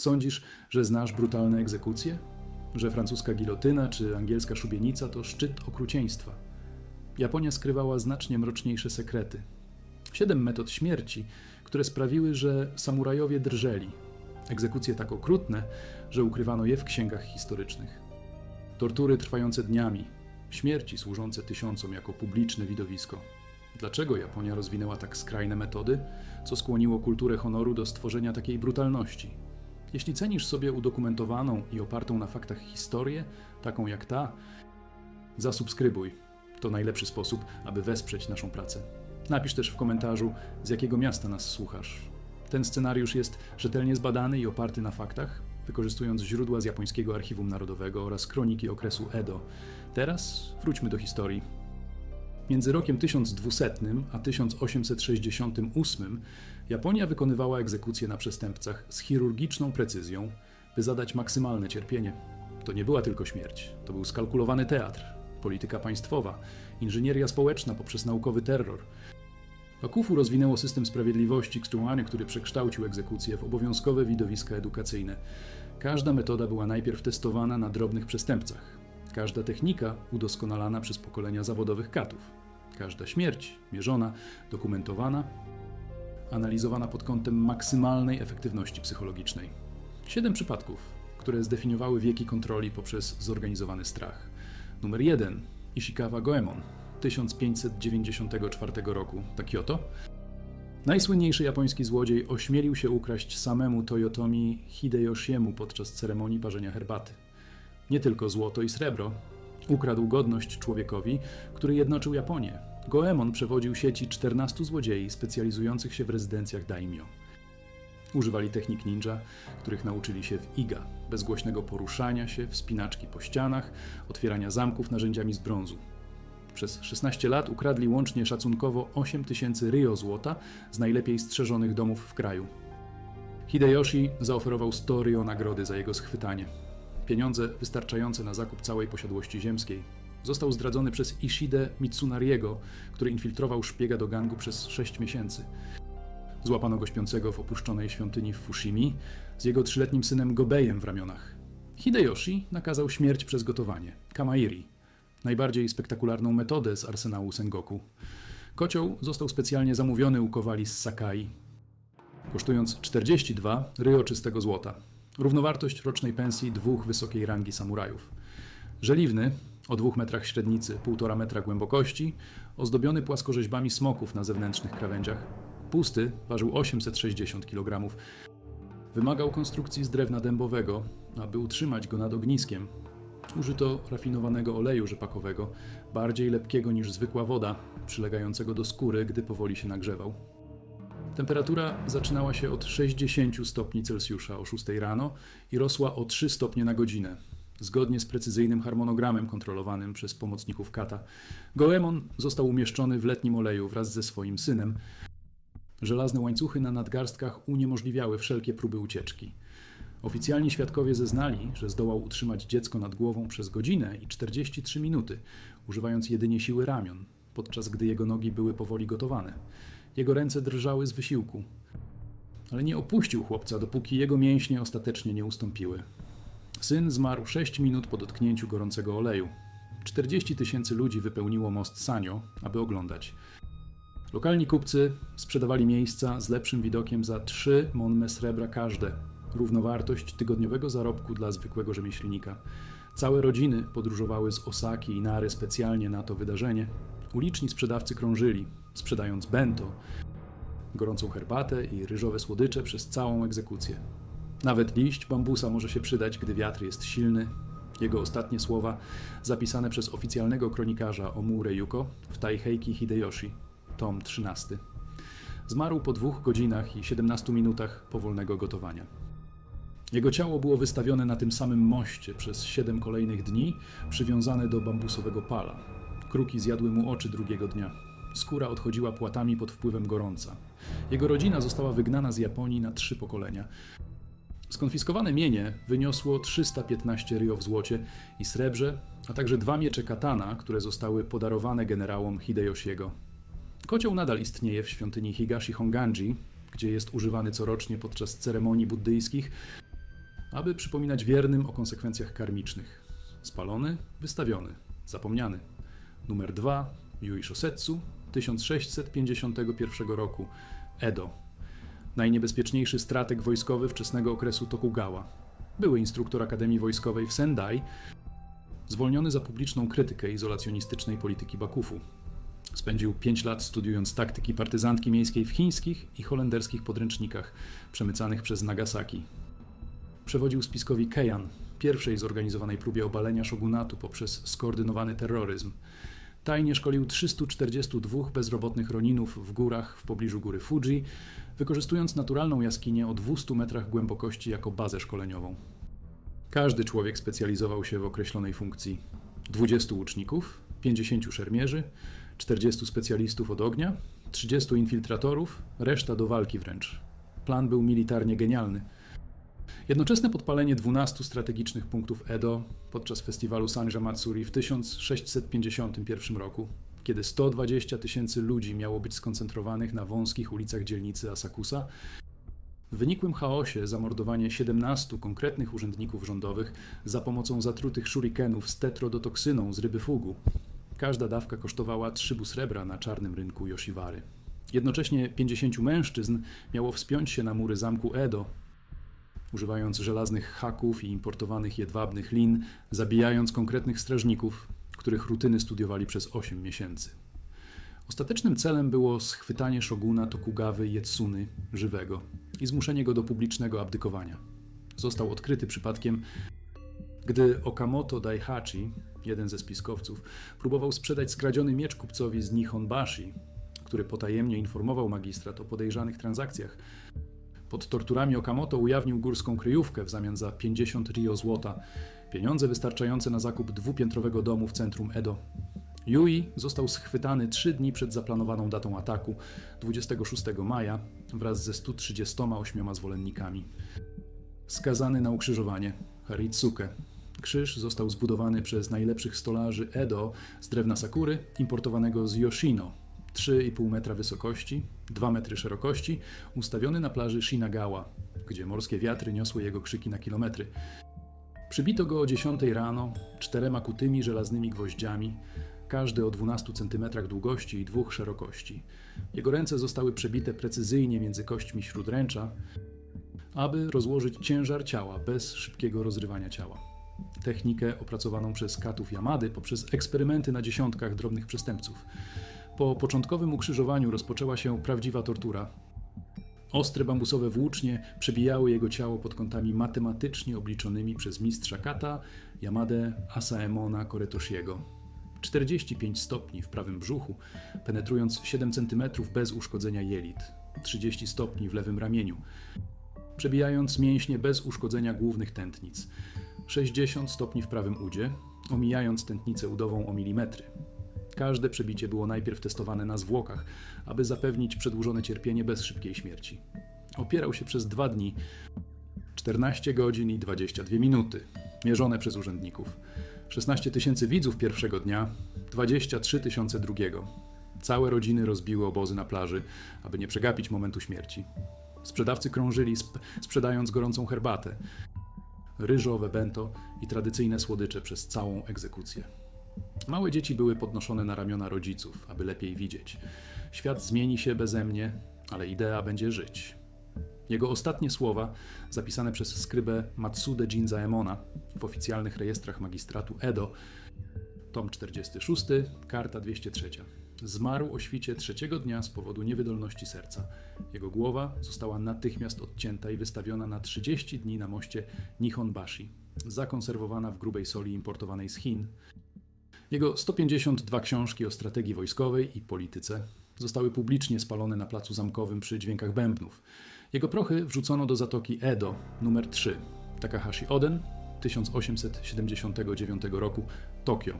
Sądzisz, że znasz brutalne egzekucje? Że francuska gilotyna czy angielska szubienica to szczyt okrucieństwa? Japonia skrywała znacznie mroczniejsze sekrety. Siedem metod śmierci, które sprawiły, że samurajowie drżeli. Egzekucje tak okrutne, że ukrywano je w księgach historycznych. Tortury trwające dniami, śmierci służące tysiącom jako publiczne widowisko. Dlaczego Japonia rozwinęła tak skrajne metody, co skłoniło kulturę honoru do stworzenia takiej brutalności? Jeśli cenisz sobie udokumentowaną i opartą na faktach historię, taką jak ta, zasubskrybuj. To najlepszy sposób, aby wesprzeć naszą pracę. Napisz też w komentarzu, z jakiego miasta nas słuchasz. Ten scenariusz jest rzetelnie zbadany i oparty na faktach, wykorzystując źródła z japońskiego archiwum narodowego oraz kroniki okresu Edo. Teraz wróćmy do historii. Między rokiem 1200 a 1868 Japonia wykonywała egzekucje na przestępcach z chirurgiczną precyzją, by zadać maksymalne cierpienie. To nie była tylko śmierć, to był skalkulowany teatr, polityka państwowa, inżynieria społeczna poprzez naukowy terror. Bakufu rozwinęło system sprawiedliwości Kstuany, który przekształcił egzekucje w obowiązkowe widowiska edukacyjne. Każda metoda była najpierw testowana na drobnych przestępcach. Każda technika udoskonalana przez pokolenia zawodowych katów. Każda śmierć mierzona, dokumentowana, analizowana pod kątem maksymalnej efektywności psychologicznej. Siedem przypadków, które zdefiniowały wieki kontroli poprzez zorganizowany strach. Numer 1. Ishikawa Goemon, 1594 roku, to Kyoto. Najsłynniejszy japoński złodziej ośmielił się ukraść samemu Toyotomi Hideyoshiemu podczas ceremonii parzenia herbaty. Nie tylko złoto i srebro, ukradł godność człowiekowi, który jednoczył Japonię. Goemon przewodził sieci 14 złodziei specjalizujących się w rezydencjach daimyo. Używali technik ninja, których nauczyli się w Iga, bezgłośnego poruszania się, wspinaczki po ścianach, otwierania zamków narzędziami z brązu. Przez 16 lat ukradli łącznie szacunkowo 8 tysięcy ryo złota z najlepiej strzeżonych domów w kraju. Hideyoshi zaoferował 100 ryo nagrody za jego schwytanie. Pieniądze wystarczające na zakup całej posiadłości ziemskiej. Został zdradzony przez Ishide Mitsunariego, który infiltrował szpiega do gangu przez 6 miesięcy. Złapano go śpiącego w opuszczonej świątyni w Fushimi z jego trzyletnim synem Gobejem w ramionach. Hideyoshi nakazał śmierć przez gotowanie kamairi, najbardziej spektakularną metodę z arsenału Sengoku. Kocioł został specjalnie zamówiony u kowali z Sakai, kosztując 42 ryo czystego złota, równowartość rocznej pensji dwóch wysokiej rangi samurajów. Żeliwny, o dwóch metrach średnicy, półtora metra głębokości, ozdobiony płaskorzeźbami smoków na zewnętrznych krawędziach. Pusty, ważył 860 kg. Wymagał konstrukcji z drewna dębowego, aby utrzymać go nad ogniskiem. Użyto rafinowanego oleju rzepakowego, bardziej lepkiego niż zwykła woda, przylegającego do skóry, gdy powoli się nagrzewał. Temperatura zaczynała się od 60 stopni Celsjusza o 6 rano i rosła o 3 stopnie na godzinę, zgodnie z precyzyjnym harmonogramem kontrolowanym przez pomocników kata. Goemon został umieszczony w letnim oleju wraz ze swoim synem. Żelazne łańcuchy na nadgarstkach uniemożliwiały wszelkie próby ucieczki. Oficjalni świadkowie zeznali, że zdołał utrzymać dziecko nad głową przez godzinę i 43 minuty, używając jedynie siły ramion, podczas gdy jego nogi były powoli gotowane. Jego ręce drżały z wysiłku, ale nie opuścił chłopca, dopóki jego mięśnie ostatecznie nie ustąpiły. Syn zmarł 6 minut po dotknięciu gorącego oleju. 40 tysięcy ludzi wypełniło most Sanio, aby oglądać. Lokalni kupcy sprzedawali miejsca z lepszym widokiem za 3 monme srebra każde, równowartość tygodniowego zarobku dla zwykłego rzemieślnika. Całe rodziny podróżowały z Osaki i Nary specjalnie na to wydarzenie. Uliczni sprzedawcy krążyli, sprzedając bento, gorącą herbatę i ryżowe słodycze przez całą egzekucję. Nawet liść bambusa może się przydać, gdy wiatr jest silny. Jego ostatnie słowa, zapisane przez oficjalnego kronikarza Omure Yuko w Taiheiki Hideyoshi, tom 13. Zmarł po dwóch godzinach i 17 minutach powolnego gotowania. Jego ciało było wystawione na tym samym moście przez siedem kolejnych dni, przywiązane do bambusowego pala. Kruki zjadły mu oczy drugiego dnia. Skóra odchodziła płatami pod wpływem gorąca. Jego rodzina została wygnana z Japonii na trzy pokolenia. Skonfiskowane mienie wyniosło 315 ryo w złocie i srebrze, a także dwa miecze katana, które zostały podarowane generałom Hideyoshiego. Kocioł nadal istnieje w świątyni Higashi Honganji, gdzie jest używany corocznie podczas ceremonii buddyjskich. aby przypominać wiernym o konsekwencjach karmicznych. Spalony, wystawiony, zapomniany. Numer 2 Yui Shosetsu 1651 roku Edo. Najniebezpieczniejszy strateg wojskowy wczesnego okresu Tokugawa. Były instruktor Akademii Wojskowej w Sendai, zwolniony za publiczną krytykę izolacjonistycznej polityki Bakufu. Spędził 5 lat studiując taktyki partyzantki miejskiej w chińskich i holenderskich podręcznikach przemycanych przez Nagasaki. Przewodził spiskowi Keian, pierwszej zorganizowanej próbie obalenia shogunatu poprzez skoordynowany terroryzm. Tajnie szkolił 342 bezrobotnych roninów w górach w pobliżu góry Fuji, wykorzystując naturalną jaskinię o 200 metrach głębokości jako bazę szkoleniową. Każdy człowiek specjalizował się w określonej funkcji. 20 łuczników, 50 szermierzy, 40 specjalistów od ognia, 30 infiltratorów, reszta do walki wręcz. Plan był militarnie genialny. Jednoczesne podpalenie 12 strategicznych punktów Edo podczas festiwalu Sanja Matsuri w 1651 roku, kiedy 120 tysięcy ludzi miało być skoncentrowanych na wąskich ulicach dzielnicy Asakusa, w wynikłym chaosie zamordowanie 17 konkretnych urzędników rządowych za pomocą zatrutych shurikenów z tetrodotoksyną z ryby fugu. Każda dawka kosztowała 3 srebra na czarnym rynku Yoshiwary. Jednocześnie 50 mężczyzn miało wspiąć się na mury zamku Edo, używając żelaznych haków i importowanych jedwabnych lin, zabijając konkretnych strażników, których rutyny studiowali przez 8 miesięcy. Ostatecznym celem było schwytanie szoguna Tokugawy Jetsuny żywego i zmuszenie go do publicznego abdykowania. Został odkryty przypadkiem, gdy Okamoto Daihachi, jeden ze spiskowców, próbował sprzedać skradziony miecz kupcowi z Nihonbashi, który potajemnie informował magistrat o podejrzanych transakcjach. Pod torturami Okamoto ujawnił górską kryjówkę w zamian za 50 rio złota, pieniądze wystarczające na zakup dwupiętrowego domu w centrum Edo. Yui został schwytany trzy dni przed zaplanowaną datą ataku, 26 maja, wraz ze 138 zwolennikami. Skazany na ukrzyżowanie, Haritsuke. Krzyż został zbudowany przez najlepszych stolarzy Edo z drewna sakury, importowanego z Yoshino. 3,5 metra wysokości, 2 metry szerokości, ustawiony na plaży Shinagawa, gdzie morskie wiatry niosły jego krzyki na kilometry. Przybito go o 10 rano czterema kutymi żelaznymi gwoździami, każdy o 12 cm długości i dwóch szerokości. Jego ręce zostały przebite precyzyjnie między kośćmi śródręcza, aby rozłożyć ciężar ciała bez szybkiego rozrywania ciała. Technikę opracowaną przez katów Yamady poprzez eksperymenty na dziesiątkach drobnych przestępców. Po początkowym ukrzyżowaniu rozpoczęła się prawdziwa tortura. Ostre bambusowe włócznie przebijały jego ciało pod kątami matematycznie obliczonymi przez mistrza kata Yamade Asaemona Koretoshiego. 45 stopni w prawym brzuchu, penetrując 7 cm bez uszkodzenia jelit, 30 stopni w lewym ramieniu, przebijając mięśnie bez uszkodzenia głównych tętnic, 60 stopni w prawym udzie, omijając tętnicę udową o milimetry. Każde przebicie było najpierw testowane na zwłokach, aby zapewnić przedłużone cierpienie bez szybkiej śmierci. Opierał się przez dwa dni, 14 godzin i 22 minuty, mierzone przez urzędników. 16 tysięcy widzów pierwszego dnia, 23 tysiące drugiego. Całe rodziny rozbiły obozy na plaży, aby nie przegapić momentu śmierci. Sprzedawcy krążyli, sp sprzedając gorącą herbatę, ryżowe bento i tradycyjne słodycze przez całą egzekucję. Małe dzieci były podnoszone na ramiona rodziców, aby lepiej widzieć. Świat zmieni się beze mnie, ale idea będzie żyć. Jego ostatnie słowa, zapisane przez skrybę Matsude Jinzaemona w oficjalnych rejestrach magistratu Edo, tom 46, karta 203. Zmarł o świcie trzeciego dnia z powodu niewydolności serca. Jego głowa została natychmiast odcięta i wystawiona na 30 dni na moście Nihonbashi, zakonserwowana w grubej soli importowanej z Chin. Jego 152 książki o strategii wojskowej i polityce zostały publicznie spalone na placu zamkowym przy dźwiękach bębnów. Jego prochy wrzucono do zatoki Edo numer 3, Takahashi Oden, 1879 roku, Tokio.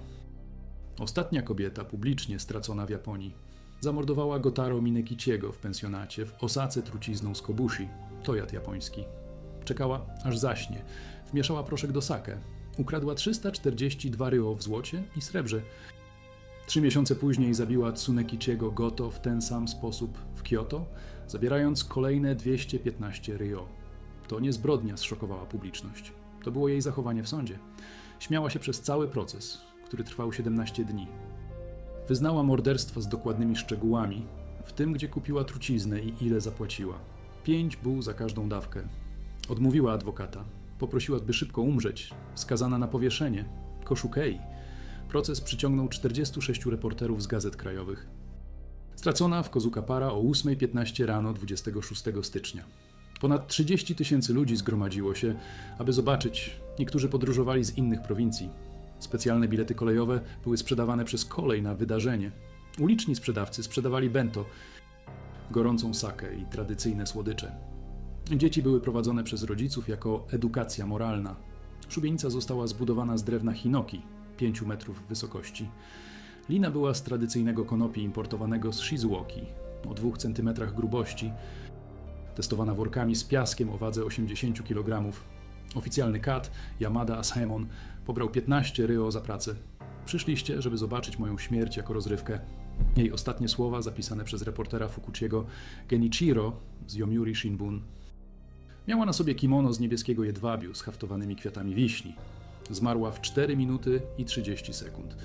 Ostatnia kobieta publicznie stracona w Japonii. Zamordowała Gotaro Minekichiego w pensjonacie w Osace trucizną z Kobushi, to jad japoński. Czekała, aż zaśnie. Wmieszała proszek do sake. Ukradła 342 ryo w złocie i srebrze. Trzy miesiące później zabiła Tsunekichiego Goto w ten sam sposób w Kyoto, zabierając kolejne 215 ryo. To nie zbrodnia zszokowała publiczność. To było jej zachowanie w sądzie. Śmiała się przez cały proces, który trwał 17 dni. Wyznała morderstwo z dokładnymi szczegółami, w tym gdzie kupiła truciznę i ile zapłaciła. Pięć buł za każdą dawkę. Odmówiła adwokata. Poprosiła, by szybko umrzeć. Skazana na powieszenie. Koszukei. Proces przyciągnął 46 reporterów z gazet krajowych. Stracona w Kozuka Para o 8.15 rano 26 stycznia. Ponad 30 tysięcy ludzi zgromadziło się, aby zobaczyć. Niektórzy podróżowali z innych prowincji. Specjalne bilety kolejowe były sprzedawane przez kolej na wydarzenie. Uliczni sprzedawcy sprzedawali bento, gorącą sakę i tradycyjne słodycze. Dzieci były prowadzone przez rodziców jako edukacja moralna. Szubienica została zbudowana z drewna hinoki, 5 metrów wysokości. Lina była z tradycyjnego konopi importowanego z Shizuoki, o 2 cm grubości, testowana workami z piaskiem o wadze 80 kg. Oficjalny kat, Yamada Ashemon, pobrał 15 ryo za pracę. Przyszliście, żeby zobaczyć moją śmierć jako rozrywkę. Jej ostatnie słowa zapisane przez reportera Fukuchiego Genichiro z Yomiuri Shinbun. Miała na sobie kimono z niebieskiego jedwabiu z haftowanymi kwiatami wiśni. Zmarła w 4 minuty i 30 sekund.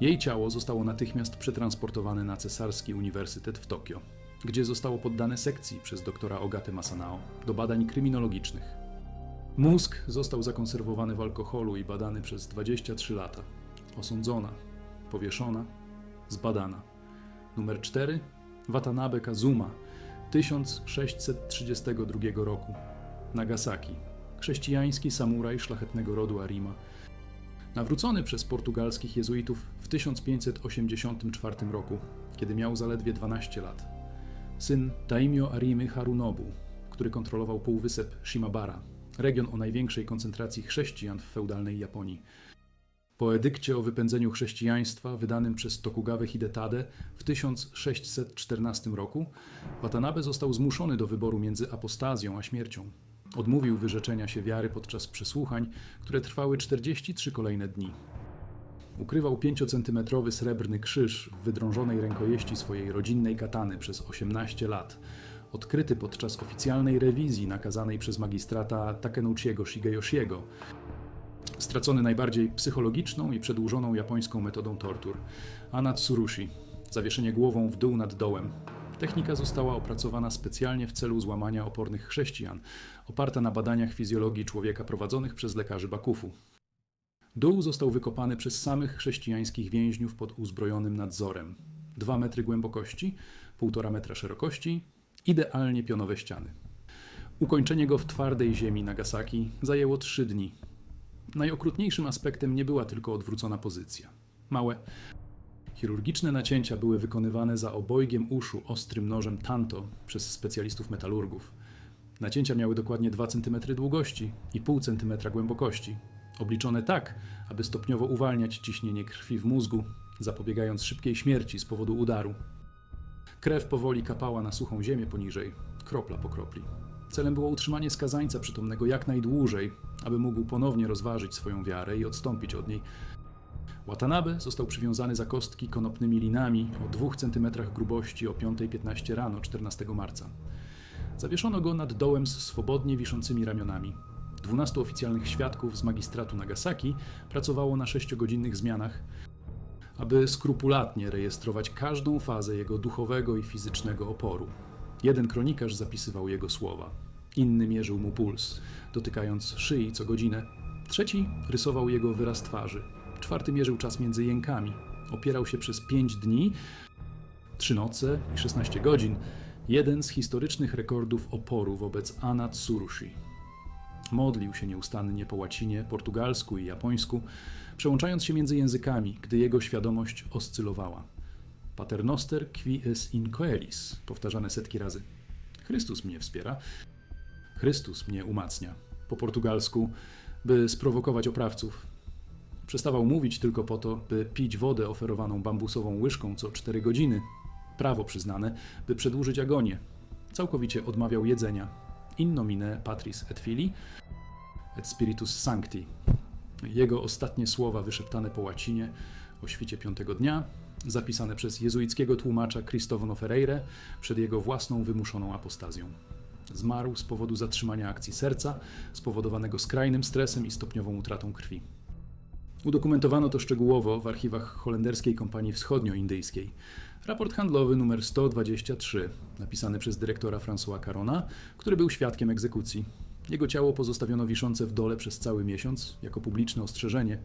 Jej ciało zostało natychmiast przetransportowane na Cesarski Uniwersytet w Tokio, gdzie zostało poddane sekcji przez doktora Ogate Masanao do badań kryminologicznych. Mózg został zakonserwowany w alkoholu i badany przez 23 lata. Osądzona, powieszona, zbadana. Numer 4 Watanabe Kazuma 1632 roku. Nagasaki. Chrześcijański samuraj szlachetnego rodu Arima. Nawrócony przez portugalskich jezuitów w 1584 roku, kiedy miał zaledwie 12 lat. Syn Daimyo Arimy Harunobu, który kontrolował półwysep Shimabara, region o największej koncentracji chrześcijan w feudalnej Japonii. Po edykcie o wypędzeniu chrześcijaństwa wydanym przez Tokugawę Hidetade w 1614 roku Watanabe został zmuszony do wyboru między apostazją a śmiercią. Odmówił wyrzeczenia się wiary podczas przesłuchań, które trwały 43 kolejne dni. Ukrywał 5-centymetrowy srebrny krzyż w wydrążonej rękojeści swojej rodzinnej katany przez 18 lat, odkryty podczas oficjalnej rewizji nakazanej przez magistrata Takenouchiego Shigeyoshiego, stracony najbardziej psychologiczną i przedłużoną japońską metodą tortur Anatsurushi zawieszenie głową w dół nad dołem. Technika została opracowana specjalnie w celu złamania opornych chrześcijan, oparta na badaniach fizjologii człowieka prowadzonych przez lekarzy Bakufu. Dół został wykopany przez samych chrześcijańskich więźniów pod uzbrojonym nadzorem. Dwa metry głębokości, półtora metra szerokości, idealnie pionowe ściany. Ukończenie go w twardej ziemi Nagasaki zajęło trzy dni. Najokrutniejszym aspektem nie była tylko odwrócona pozycja. Małe, chirurgiczne nacięcia były wykonywane za obojgiem uszu ostrym nożem tanto przez specjalistów metalurgów. Nacięcia miały dokładnie 2 cm długości i 0,5 cm głębokości, obliczone tak, aby stopniowo uwalniać ciśnienie krwi w mózgu, zapobiegając szybkiej śmierci z powodu udaru. Krew powoli kapała na suchą ziemię poniżej, kropla po kropli. Celem było utrzymanie skazańca przytomnego jak najdłużej, aby mógł ponownie rozważyć swoją wiarę i odstąpić od niej. Watanabe został przywiązany za kostki konopnymi linami o 2 cm grubości o 5.15 rano 14 marca. Zawieszono go nad dołem z swobodnie wiszącymi ramionami. 12 oficjalnych świadków z magistratu Nagasaki pracowało na 6-godzinnych zmianach, aby skrupulatnie rejestrować każdą fazę jego duchowego i fizycznego oporu. Jeden kronikarz zapisywał jego słowa, inny mierzył mu puls, dotykając szyi co godzinę. Trzeci rysował jego wyraz twarzy. Czwarty mierzył czas między jękami. Opierał się przez pięć dni, trzy noce i 16 godzin. Jeden z historycznych rekordów oporu wobec Anatsurushi. Modlił się nieustannie po łacinie, portugalsku i japońsku, przełączając się między językami, gdy jego świadomość oscylowała. Paternoster qui es in coelis, powtarzane setki razy. Chrystus mnie wspiera, Chrystus mnie umacnia. Po portugalsku, by sprowokować oprawców. Przestawał mówić tylko po to, by pić wodę oferowaną bambusową łyżką co 4 godziny. Prawo przyznane, by przedłużyć agonię. Całkowicie odmawiał jedzenia. In nomine patris et filii et spiritus sancti. Jego ostatnie słowa wyszeptane po łacinie o świcie piątego dnia, zapisane przez jezuickiego tłumacza Cristofono Ferreira przed jego własną wymuszoną apostazją. Zmarł z powodu zatrzymania akcji serca, spowodowanego skrajnym stresem i stopniową utratą krwi. Udokumentowano to szczegółowo w archiwach holenderskiej kompanii wschodnioindyjskiej. Raport handlowy numer 123, napisany przez dyrektora François Carona, który był świadkiem egzekucji. Jego ciało pozostawiono wiszące w dole przez cały miesiąc, jako publiczne ostrzeżenie.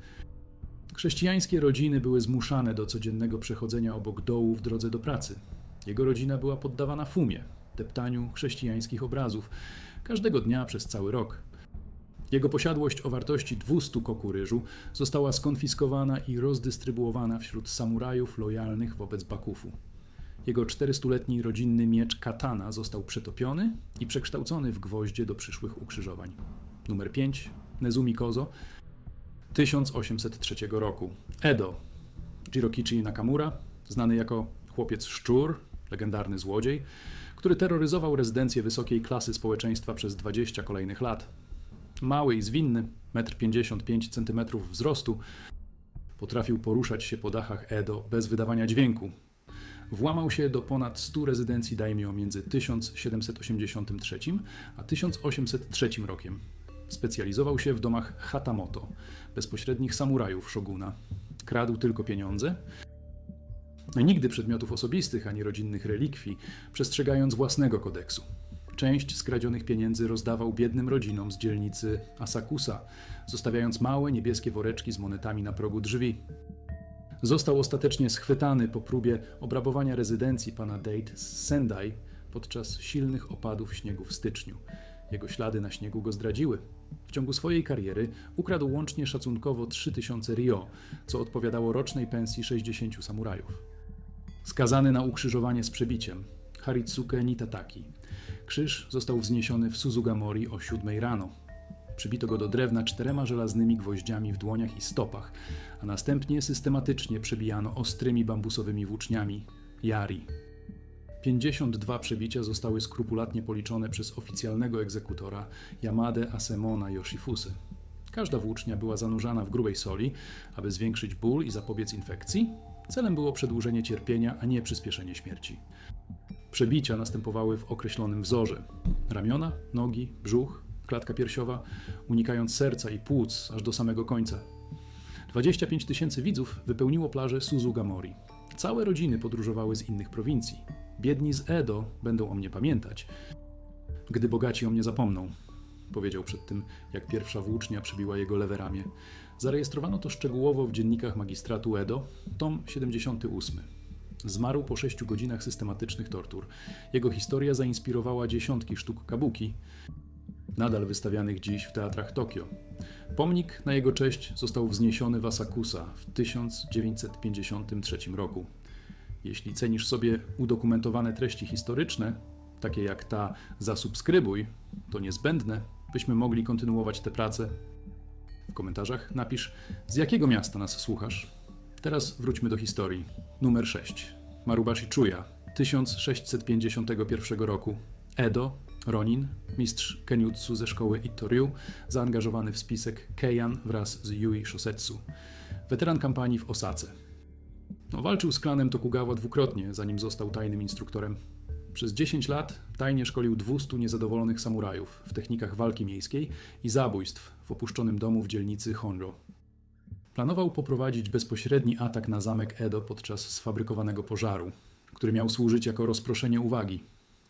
Chrześcijańskie rodziny były zmuszane do codziennego przechodzenia obok dołu w drodze do pracy. Jego rodzina była poddawana fumie, deptaniu chrześcijańskich obrazów, każdego dnia przez cały rok. Jego posiadłość o wartości 200 koku ryżu została skonfiskowana i rozdystrybuowana wśród samurajów lojalnych wobec Bakufu. Jego 400-letni rodzinny miecz katana został przetopiony i przekształcony w gwoździe do przyszłych ukrzyżowań. Numer 5. Nezumi Kozo 1803 roku. Edo. Jirokichi Nakamura, znany jako chłopiec szczur, legendarny złodziej, który terroryzował rezydencję wysokiej klasy społeczeństwa przez 20 kolejnych lat. Mały i zwinny, 1,55 cm wzrostu, potrafił poruszać się po dachach Edo bez wydawania dźwięku. Włamał się do ponad 100 rezydencji daimyo między 1783 a 1803 rokiem. Specjalizował się w domach Hatamoto, bezpośrednich samurajów szoguna. Kradł tylko pieniądze, nigdy przedmiotów osobistych ani rodzinnych relikwii, przestrzegając własnego kodeksu. Część skradzionych pieniędzy rozdawał biednym rodzinom z dzielnicy Asakusa, zostawiając małe niebieskie woreczki z monetami na progu drzwi. Został ostatecznie schwytany po próbie obrabowania rezydencji pana Date z Sendai podczas silnych opadów śniegu w styczniu. Jego ślady na śniegu go zdradziły. W ciągu swojej kariery ukradł łącznie szacunkowo 3000 rio, co odpowiadało rocznej pensji 60 samurajów. Skazany na ukrzyżowanie z przebiciem, Haritsuke Nitataki. Krzyż został wzniesiony w Suzugamori o 7 rano. Przybito go do drewna czterema żelaznymi gwoździami w dłoniach i stopach, a następnie systematycznie przebijano ostrymi bambusowymi włóczniami yari. 52 przebicia zostały skrupulatnie policzone przez oficjalnego egzekutora Yamade Asemona Yoshifusy. Każda włócznia była zanurzana w grubej soli, aby zwiększyć ból i zapobiec infekcji. Celem było przedłużenie cierpienia, a nie przyspieszenie śmierci. Przebicia następowały w określonym wzorze: ramiona, nogi, brzuch, klatka piersiowa, unikając serca i płuc aż do samego końca. 25 tysięcy widzów wypełniło plażę Suzugamori. Całe rodziny podróżowały z innych prowincji. Biedni z Edo będą o mnie pamiętać, gdy bogaci o mnie zapomną, powiedział przed tym, jak pierwsza włócznia przybiła jego lewe ramię. Zarejestrowano to szczegółowo w dziennikach magistratu Edo, tom 78. Zmarł po sześciu godzinach systematycznych tortur. Jego historia zainspirowała dziesiątki sztuk kabuki, nadal wystawianych dziś w teatrach Tokio. Pomnik na jego cześć został wzniesiony w Asakusa w 1953 roku. Jeśli cenisz sobie udokumentowane treści historyczne, takie jak ta zasubskrybuj, to niezbędne, byśmy mogli kontynuować tę pracę. W komentarzach napisz, z jakiego miasta nas słuchasz. Teraz wróćmy do historii. Numer 6. Marubashi Chuya, 1651 roku. Edo, Ronin, mistrz Kenjutsu ze szkoły Ittoryu, zaangażowany w spisek Keian wraz z Yui Shosetsu. Weteran kampanii w Osace. No, walczył z klanem Tokugawa dwukrotnie, zanim został tajnym instruktorem. Przez 10 lat tajnie szkolił 200 niezadowolonych samurajów w technikach walki miejskiej i zabójstw w opuszczonym domu w dzielnicy Honro. Planował poprowadzić bezpośredni atak na zamek Edo podczas sfabrykowanego pożaru, który miał służyć jako rozproszenie uwagi.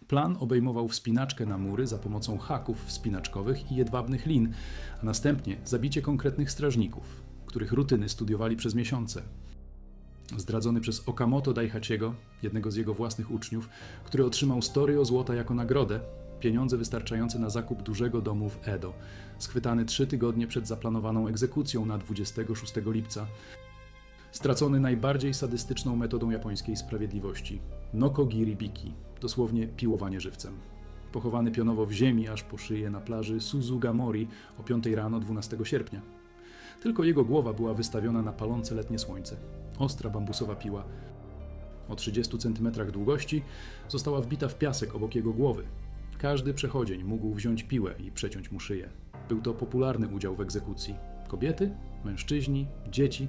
Plan obejmował wspinaczkę na mury za pomocą haków wspinaczkowych i jedwabnych lin, a następnie zabicie konkretnych strażników, których rutyny studiowali przez miesiące. Zdradzony przez Okamoto Daihachiego, jednego z jego własnych uczniów, który otrzymał Storio złota jako nagrodę, pieniądze wystarczające na zakup dużego domu w Edo, schwytany trzy tygodnie przed zaplanowaną egzekucją na 26 lipca. Stracony najbardziej sadystyczną metodą japońskiej sprawiedliwości Nokogiri Biki, dosłownie piłowanie żywcem. Pochowany pionowo w ziemi aż po szyję na plaży Suzugamori o 5 rano 12 sierpnia. Tylko jego głowa była wystawiona na palące letnie słońce. Ostra bambusowa piła o 30 cm długości została wbita w piasek obok jego głowy. Każdy przechodzień mógł wziąć piłę i przeciąć mu szyję. Był to popularny udział w egzekucji. Kobiety, mężczyźni, dzieci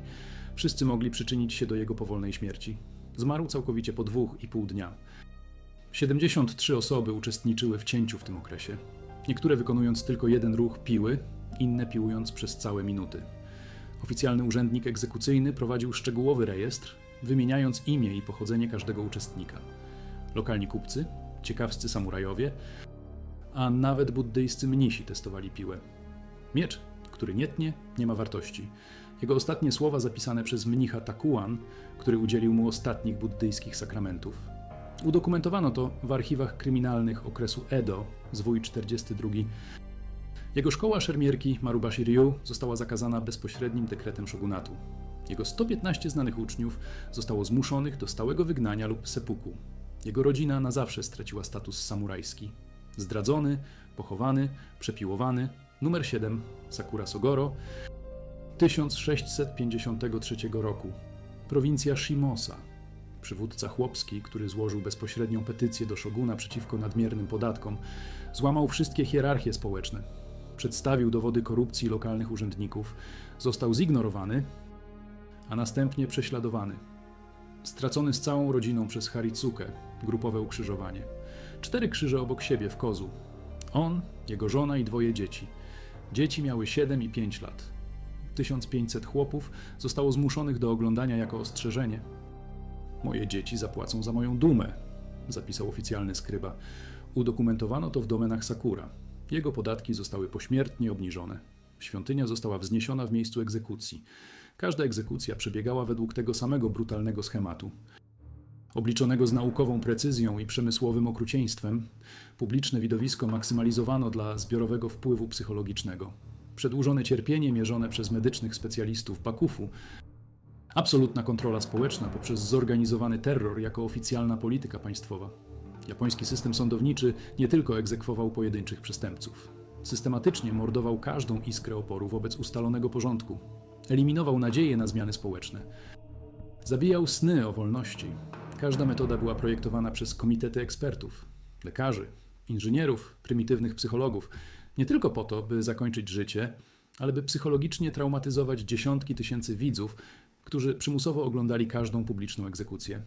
wszyscy mogli przyczynić się do jego powolnej śmierci. Zmarł całkowicie po dwóch i pół dnia. 73 osoby uczestniczyły w cięciu w tym okresie. Niektóre wykonując tylko jeden ruch piły, inne piłując przez całe minuty. Oficjalny urzędnik egzekucyjny prowadził szczegółowy rejestr, wymieniając imię i pochodzenie każdego uczestnika. Lokalni kupcy, ciekawscy samurajowie, a nawet buddyjscy mnisi testowali piłę. Miecz, który nie tnie, nie ma wartości. Jego ostatnie słowa zapisane przez mnicha Takuan, który udzielił mu ostatnich buddyjskich sakramentów. Udokumentowano to w archiwach kryminalnych okresu Edo, zwój 42. Jego szkoła szermierki Marubashi Ryu została zakazana bezpośrednim dekretem shogunatu. Jego 115 znanych uczniów zostało zmuszonych do stałego wygnania lub sepuku. Jego rodzina na zawsze straciła status samurajski. Zdradzony, pochowany, przepiłowany, numer 7, Sakura Sogoro, 1653 roku, prowincja Shimosa. Przywódca chłopski, który złożył bezpośrednią petycję do szoguna przeciwko nadmiernym podatkom, złamał wszystkie hierarchie społeczne. Przedstawił dowody korupcji lokalnych urzędników, został zignorowany, a następnie prześladowany. Stracony z całą rodziną przez Haritsukę, grupowe ukrzyżowanie. Cztery krzyże obok siebie w kozu. On, jego żona i dwoje dzieci. Dzieci miały 7 i 5 lat. 1500 chłopów zostało zmuszonych do oglądania jako ostrzeżenie. Moje dzieci zapłacą za moją dumę, zapisał oficjalny skryba. Udokumentowano to w domenach Sakura. Jego podatki zostały pośmiertnie obniżone. Świątynia została wzniesiona w miejscu egzekucji. Każda egzekucja przebiegała według tego samego brutalnego schematu. Obliczonego z naukową precyzją i przemysłowym okrucieństwem, publiczne widowisko maksymalizowano dla zbiorowego wpływu psychologicznego. Przedłużone cierpienie mierzone przez medycznych specjalistów Bakufu, absolutna kontrola społeczna poprzez zorganizowany terror jako oficjalna polityka państwowa. Japoński system sądowniczy nie tylko egzekwował pojedynczych przestępców. Systematycznie mordował każdą iskrę oporu wobec ustalonego porządku. Eliminował nadzieje na zmiany społeczne. Zabijał sny o wolności. Każda metoda była projektowana przez komitety ekspertów, lekarzy, inżynierów, prymitywnych psychologów, nie tylko po to, by zakończyć życie, ale by psychologicznie traumatyzować dziesiątki tysięcy widzów, którzy przymusowo oglądali każdą publiczną egzekucję.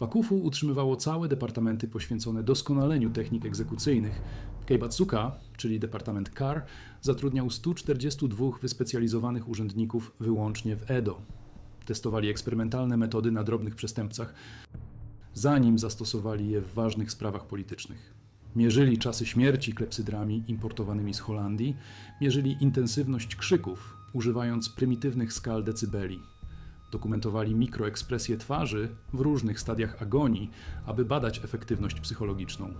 Bakufu utrzymywało całe departamenty poświęcone doskonaleniu technik egzekucyjnych. Keibatsuka, czyli departament KAR, zatrudniał 142 wyspecjalizowanych urzędników wyłącznie w Edo. Testowali eksperymentalne metody na drobnych przestępcach, zanim zastosowali je w ważnych sprawach politycznych. Mierzyli czasy śmierci klepsydrami importowanymi z Holandii, mierzyli intensywność krzyków, używając prymitywnych skal decybeli. Dokumentowali mikroekspresje twarzy w różnych stadiach agonii, aby badać efektywność psychologiczną.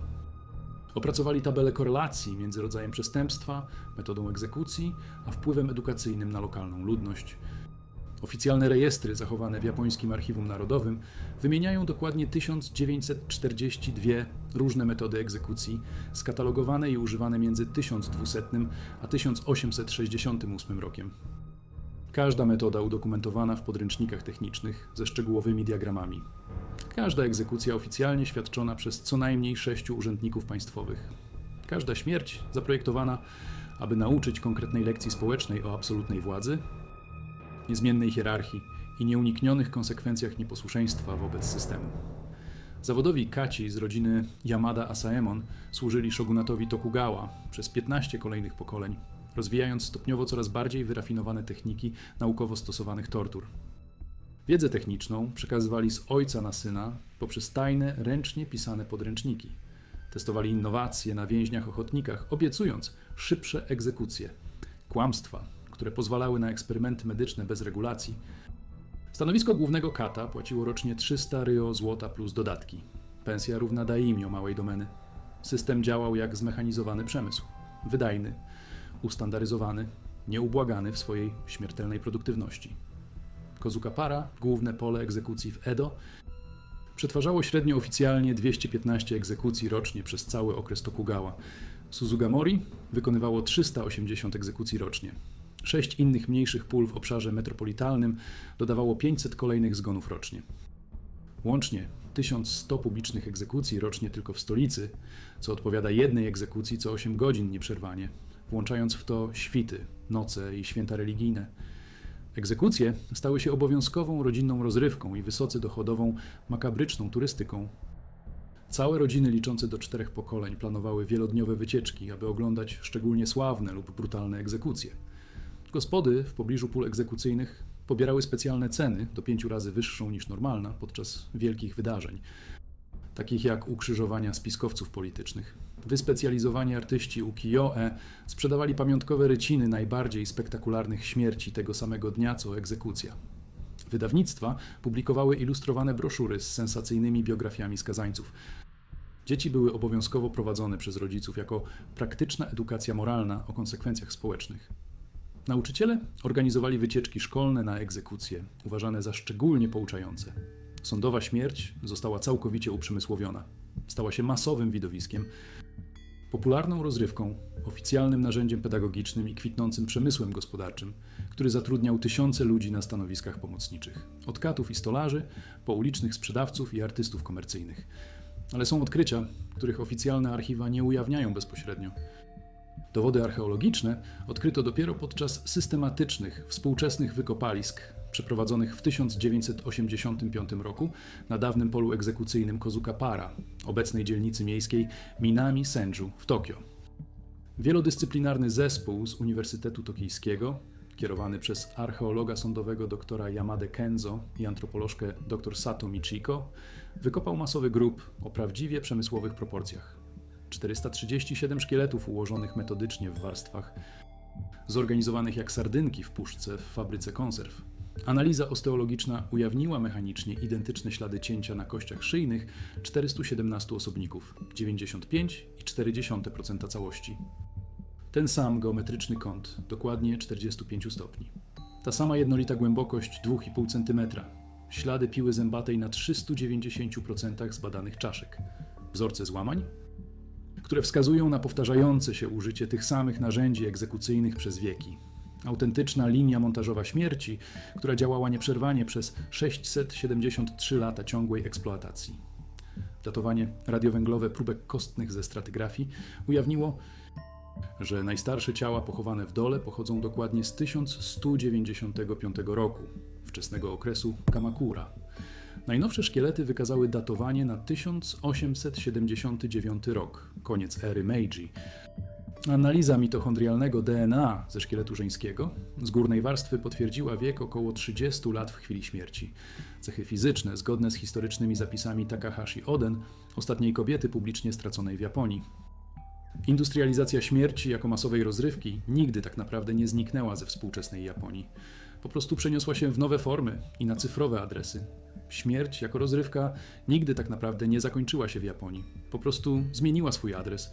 Opracowali tabelę korelacji między rodzajem przestępstwa, metodą egzekucji, a wpływem edukacyjnym na lokalną ludność. Oficjalne rejestry zachowane w japońskim Archiwum Narodowym wymieniają dokładnie 1942 różne metody egzekucji, skatalogowane i używane między 1200 a 1868 rokiem. Każda metoda udokumentowana w podręcznikach technicznych ze szczegółowymi diagramami. Każda egzekucja oficjalnie świadczona przez co najmniej sześciu urzędników państwowych. Każda śmierć zaprojektowana, aby nauczyć konkretnej lekcji społecznej o absolutnej władzy, niezmiennej hierarchii i nieuniknionych konsekwencjach nieposłuszeństwa wobec systemu. Zawodowi kaci z rodziny Yamada Asaemon służyli shogunatowi Tokugawa przez 15 kolejnych pokoleń, rozwijając stopniowo coraz bardziej wyrafinowane techniki naukowo stosowanych tortur. Wiedzę techniczną przekazywali z ojca na syna poprzez tajne, ręcznie pisane podręczniki. Testowali innowacje na więźniach ochotnikach, obiecując szybsze egzekucje, kłamstwa, które pozwalały na eksperymenty medyczne bez regulacji. Stanowisko głównego kata płaciło rocznie 300 ryo złota plus dodatki. Pensja równa daimio małej domeny. System działał jak zmechanizowany przemysł. Wydajny, ustandaryzowany, nieubłagany w swojej śmiertelnej produktywności. Kozukapara, główne pole egzekucji w Edo, przetwarzało średnio oficjalnie 215 egzekucji rocznie przez cały okres Tokugawa. Suzugamori wykonywało 380 egzekucji rocznie. Sześć innych mniejszych pól w obszarze metropolitalnym dodawało 500 kolejnych zgonów rocznie. Łącznie 1100 publicznych egzekucji rocznie tylko w stolicy, co odpowiada jednej egzekucji co 8 godzin nieprzerwanie, włączając w to świty, noce i święta religijne. Egzekucje stały się obowiązkową rodzinną rozrywką i wysoce dochodową, makabryczną turystyką. Całe rodziny liczące do czterech pokoleń planowały wielodniowe wycieczki, aby oglądać szczególnie sławne lub brutalne egzekucje. Gospody w pobliżu pól egzekucyjnych pobierały specjalne ceny, do pięciu razy wyższą niż normalna, podczas wielkich wydarzeń, takich jak ukrzyżowania spiskowców politycznych. Wyspecjalizowani artyści ukiyo-e sprzedawali pamiątkowe ryciny najbardziej spektakularnych śmierci tego samego dnia co egzekucja. Wydawnictwa publikowały ilustrowane broszury z sensacyjnymi biografiami skazańców. Dzieci były obowiązkowo prowadzone przez rodziców jako praktyczna edukacja moralna o konsekwencjach społecznych. Nauczyciele organizowali wycieczki szkolne na egzekucje, uważane za szczególnie pouczające. Sądowa śmierć została całkowicie uprzemysłowiona. Stała się masowym widowiskiem, popularną rozrywką, oficjalnym narzędziem pedagogicznym i kwitnącym przemysłem gospodarczym, który zatrudniał tysiące ludzi na stanowiskach pomocniczych. Od katów i stolarzy, po ulicznych sprzedawców i artystów komercyjnych. Ale są odkrycia, których oficjalne archiwa nie ujawniają bezpośrednio. Dowody archeologiczne odkryto dopiero podczas systematycznych, współczesnych wykopalisk przeprowadzonych w 1985 roku na dawnym polu egzekucyjnym Kozukapara, obecnej dzielnicy miejskiej Minami Senju w Tokio. Wielodyscyplinarny zespół z Uniwersytetu Tokijskiego, kierowany przez archeologa sądowego doktora Yamade Kenzo i antropolożkę dr Sato Michiko, wykopał masowy grób o prawdziwie przemysłowych proporcjach. 437 szkieletów ułożonych metodycznie w warstwach, zorganizowanych jak sardynki w puszce w fabryce konserw. Analiza osteologiczna ujawniła mechanicznie identyczne ślady cięcia na kościach szyjnych 417 osobników, 95,4% całości. Ten sam geometryczny kąt, dokładnie 45 stopni. Ta sama jednolita głębokość 2,5 cm. Ślady piły zębatej na 390% zbadanych czaszek. Wzorce złamań? które wskazują na powtarzające się użycie tych samych narzędzi egzekucyjnych przez wieki. Autentyczna linia montażowa śmierci, która działała nieprzerwanie przez 673 lata ciągłej eksploatacji. Datowanie radiowęglowe próbek kostnych ze stratygrafii ujawniło, że najstarsze ciała pochowane w dole pochodzą dokładnie z 1195 roku, wczesnego okresu Kamakura. Najnowsze szkielety wykazały datowanie na 1879 rok, koniec ery Meiji. Analiza mitochondrialnego DNA ze szkieletu żeńskiego z górnej warstwy potwierdziła wiek około 30 lat w chwili śmierci. Cechy fizyczne zgodne z historycznymi zapisami Takahashi Oden, ostatniej kobiety publicznie straconej w Japonii. Industrializacja śmierci jako masowej rozrywki nigdy tak naprawdę nie zniknęła ze współczesnej Japonii. Po prostu przeniosła się w nowe formy i na cyfrowe adresy. Śmierć jako rozrywka nigdy tak naprawdę nie zakończyła się w Japonii. Po prostu zmieniła swój adres